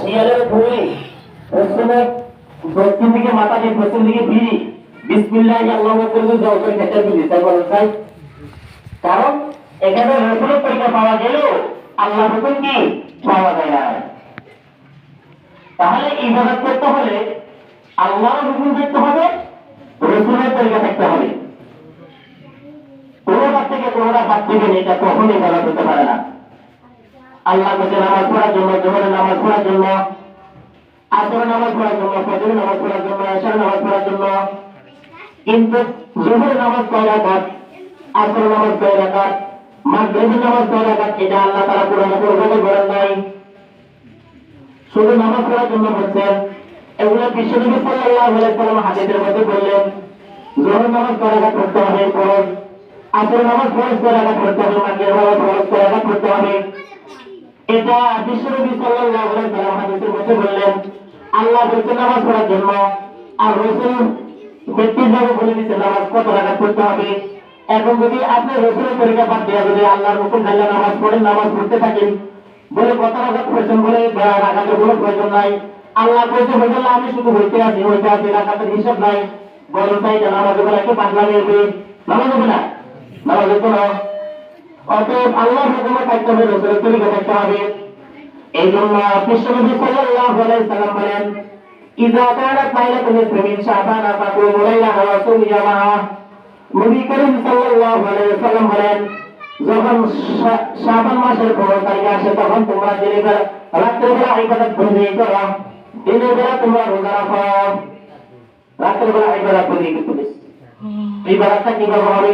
শিয়ালের ভুঁড়ি পশ্চিমে দক্ষিণ দিকে মাথা দিয়ে পশ্চিম দিকে বিড়ি বিসমিল্লাহ আল্লাহ করে জল করে খেতে দিলি তাই কারণ এখানে রসুলের তরিকা পাওয়া গেলেও আল্লাহ হুকুম কি? পাওয়া যায় না। তাহলে ইবাদত করতে হলে হুকুম দেখতে হবে, রসুলের তরিকা থাকতে হবে। কোনোটা থেকে কোনোটা বাদ দিবেন এটা ইবাদত হতে পারে না। আল্লাহ কাছে নামাজ পড়ার জন্য, জোহরের নামাজ পড়ার জন্য, আসরের নামাজ পড়ার জন্য, ফজরের নামাজ পড়ার জন্য, এশার নামাজ পড়ার জন্য। কিন্তু জোহরের নামাজ কয় রাকাত? আসরের নামাজ কয় রাকাত? মাগরিবের নামাজ কয় রাকাত? এটা আল্লাহ তাআলা কোরআনে পরিবর্তন করেন নাই। শুধু নামাজ পড়ার জন্য বলছেন, এগুলো বিশ্বনবী সাল্লাল্লাহু আলাইহি সাল্লাম হাদিসের মধ্যে বললেন জোহর নামাজ কয় রাকাত পড়তে হবে, ফরজ। আসরের নামাজ ফরজ কয় রাকাত পড়তে হবে, মাগরিবের নামাজ ফরজ কয় রাকাত পড়তে হবে। এটা বিশ্বনবী সাল্লাল্লাহু আলাইহি সাল্লাম হাদিসের মধ্যে বললেন, আল্লাহ বলছেন নামাজ পড়ার জন্য আর রাসূল ব্যক্তিগতভাবে বলে দিয়েছেন নামাজ কত রাকাত পড়তে হবে? এখন যদি আপনি রসুলের তরিকা বাদ দিয়ে, যদি আল্লাহর হুকুম মানলে নামাজ পড়েন, নামাজ পড়তে থাকেন, বলে কত রাকাত পড়ছেন বলে রাকাতের কোনো প্রয়োজন নাই। আল্লাহ হয়ে গেল আমি শুধু হইতে আছি হইতে আছি রাকাতের হিসাব নাই। বলেন তাই নামাজ হবে একটু পাগলামি হবে। নামাজ হবে না? নামাজ হতো না? অতএব আল্লাহর হুকুমে থাকতে হবে, রসুলের তরিকা থাকতে হবে। এই জন্য বিশ্বনবী সাল্লাল্লাহু আলাইহি সাল্লাম বলেন, ইযা কানাত লাইলাতুল মিন শাবান ফাকুমু লাইলাহা ওয়া সুমিয়ামাহা নবী করিম সাল্লাল্লাহু আলাইহি সাল্লাম বলেন, যখন শাবান মাসের পনেরো তারিখ আসে, তখন তোমরা দিনের বেলা রাত্রের বেলা ইবাদত বন্দি করো। দিনের বেলা তোমরা রোজা রাখো। রাত্রের বেলা ইবাদত বন্দি করতে ইবাদতটা কীভাবে হবে?